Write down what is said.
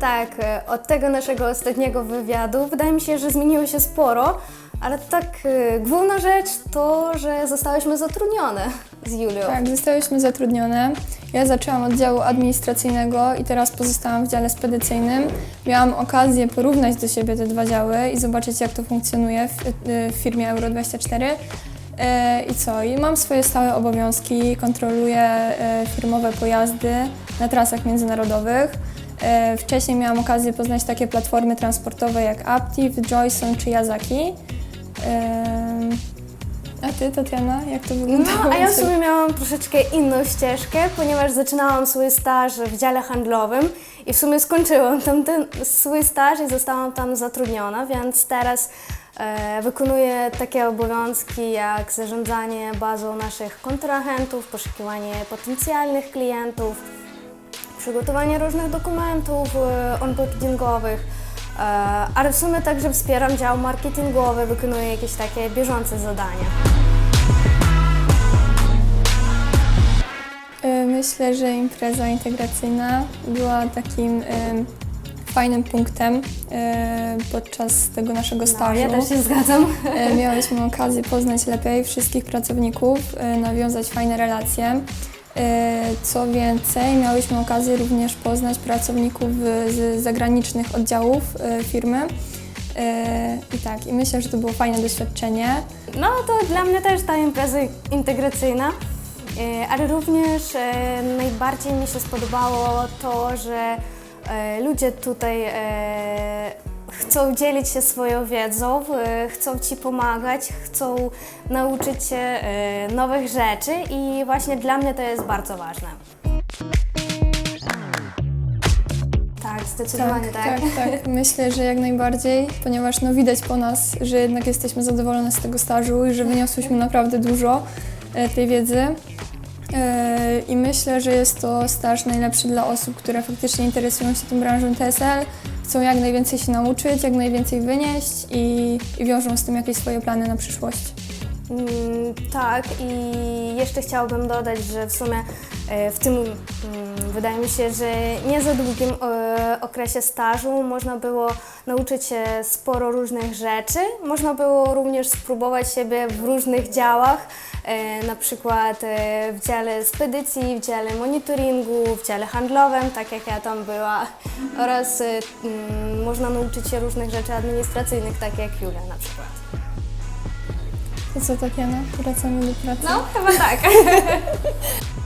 tak, e, od tego naszego ostatniego wywiadu wydaje mi się, że zmieniło się sporo, ale tak e, główna rzecz to, że zostałyśmy zatrudnione z Julią. Tak, zostałyśmy zatrudnione. Ja zaczęłam od działu administracyjnego i teraz pozostałam w dziale spedycyjnym. Miałam okazję porównać do siebie te dwa działy i zobaczyć, jak to funkcjonuje w, w firmie Euro24. E, I co? I mam swoje stałe obowiązki, kontroluję e, firmowe pojazdy na trasach międzynarodowych. E, Wcześniej miałam okazję poznać takie platformy transportowe jak Aptiv, Joyson czy Yazaki. A ty, Tatiana, jak to wyglądało? No, a ja w sumie miałam troszeczkę inną ścieżkę, ponieważ zaczynałam swój staż w dziale handlowym i w sumie skończyłam tam ten swój staż i zostałam tam zatrudniona, więc teraz e, wykonuję takie obowiązki jak zarządzanie bazą naszych kontrahentów, poszukiwanie potencjalnych klientów, przygotowanie różnych dokumentów e, onboardingowych, e, ale w sumie także wspieram dział marketingowy, wykonuję jakieś takie bieżące zadania. Myślę, że impreza integracyjna była takim fajnym punktem y, podczas tego naszego No, stażu. ja też się zgadzam. Y, Miałyśmy okazję poznać lepiej wszystkich pracowników, y, nawiązać fajne relacje. Co więcej, miałyśmy okazję również poznać pracowników z zagranicznych oddziałów firmy. I tak, i myślę, że to było fajne doświadczenie. No to dla mnie też ta impreza integracyjna, ale również najbardziej mi się spodobało to, że ludzie tutaj e, chcą dzielić się swoją wiedzą, e, chcą Ci pomagać, chcą nauczyć się e, nowych rzeczy i właśnie dla mnie to jest bardzo ważne. Tak, zdecydowanie tak. tak, tak. Myślę, że jak najbardziej, ponieważ no, widać po nas, że jednak jesteśmy zadowolone z tego stażu i że wyniosłyśmy naprawdę dużo e, tej wiedzy. E, I myślę, że jest to staż najlepszy dla osób, które faktycznie interesują się tą branżą TSL, chcą jak najwięcej się nauczyć, jak najwięcej wynieść i, i wiążą z tym jakieś swoje plany na przyszłość. Mm, tak, i jeszcze chciałabym dodać, że w sumie w tym mm, wydaje mi się, że nie za długim e, okresie stażu można było nauczyć się sporo różnych rzeczy. Można było również spróbować siebie w różnych działach, e, na przykład e, w dziale spedycji, w dziale monitoringu, w dziale handlowym, tak jak ja tam była, oraz e, mm, można nauczyć się różnych rzeczy administracyjnych, tak jak Julia na przykład. To co, Tatiana? Wracamy do pracy. No, chyba tak.